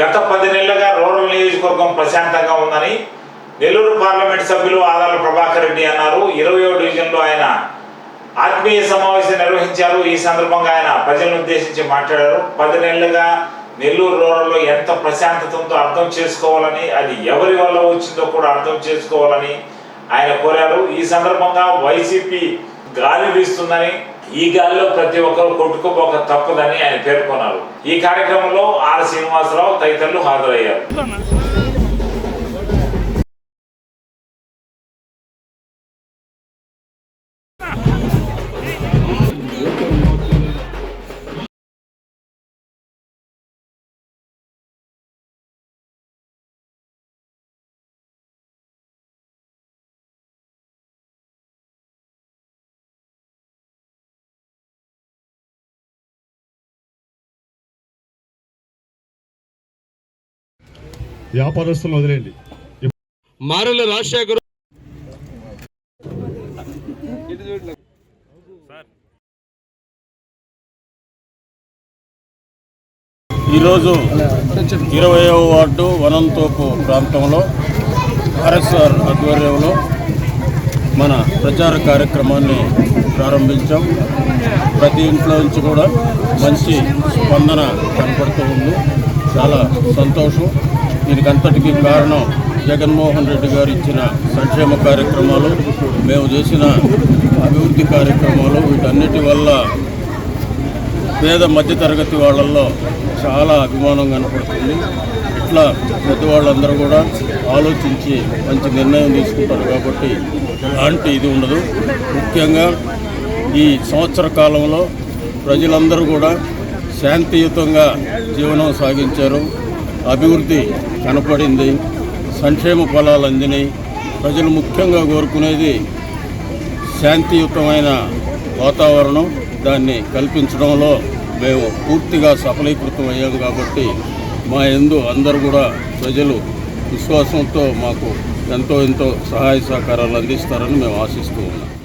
గత పది నెలలుగా రూరల్ నియోజకవర్గం ప్రశాంతంగా ఉందని నెల్లూరు పార్లమెంట్ సభ్యులు ఆదాల ప్రభాకర్ రెడ్డి అన్నారు. ఇరవయో డివిజన్లో ఆయన ఆత్మీయ సమావేశం నిర్వహించారు. ఈ సందర్భంగా ఆయన ప్రజలను ఉద్దేశించి మాట్లాడారు. పది నెలలుగా నెల్లూరు రూరల్లో ఎంత ప్రశాంతత ఉందో అర్థం చేసుకోవాలని అది ఎవరి వల్ల వచ్చిందో కూడా అర్థం చేసుకోవాలని ఆయన కోరారు. ఈ సందర్భంగా వైసీపీ గాలి వీస్తుందని ఈ గాలిలో ప్రతి ఒక్కరు కొట్టుకోపోక తప్పదని ఆయన పేర్కొన్నారు. ఈ కార్యక్రమంలో ఆర్ శ్రీనివాసరావు తదితరులు హాజరయ్యారు. వ్యాపారస్తులను వదిలేండి మారెల రాజశేఖర్ ఈరోజు ఇరవయవ వార్డు వనంతోపు ప్రాంతంలో ఆర్ఎస్ఆర్ ఆధ్వర్యంలో మన ప్రచార కార్యక్రమాన్ని ప్రారంభించాం. ప్రతి ఇంట్లో నుంచి కూడా మంచి స్పందన కనపడుతూ ఉంది. చాలా సంతోషం. దీనికంతటికీ కారణం జగన్మోహన్ రెడ్డి గారు ఇచ్చిన సంక్షేమ కార్యక్రమాలు మేము చేసిన అభివృద్ధి కార్యక్రమాలు వీటన్నిటి వల్ల పేద మధ్యతరగతి వాళ్ళల్లో చాలా అభిమానం కనపడుతుంది. ఇట్లా పెద్దవాళ్ళందరూ కూడా ఆలోచించి మంచి నిర్ణయం తీసుకుంటారు కాబట్టి ఎలాంటి ఇది ఉండదు. ముఖ్యంగా ఈ సంవత్సర కాలంలో ప్రజలందరూ కూడా శాంతియుతంగా జీవనం సాగించారు. అభివృద్ధి కనపడింది సంక్షేమ ఫలాలు అందినాయి. ప్రజలు ముఖ్యంగా కోరుకునేది శాంతియుతమైన వాతావరణం దాన్ని కల్పించడంలో మేము పూర్తిగా సఫలీకృతం అయ్యాం కాబట్టి మా ఎందు అందరూ కూడా ప్రజలు విశ్వాసంతో మాకు ఎంతో ఎంతో సహాయ సహకారాలు అందిస్తారని మేము ఆశిస్తూ ఉన్నాం.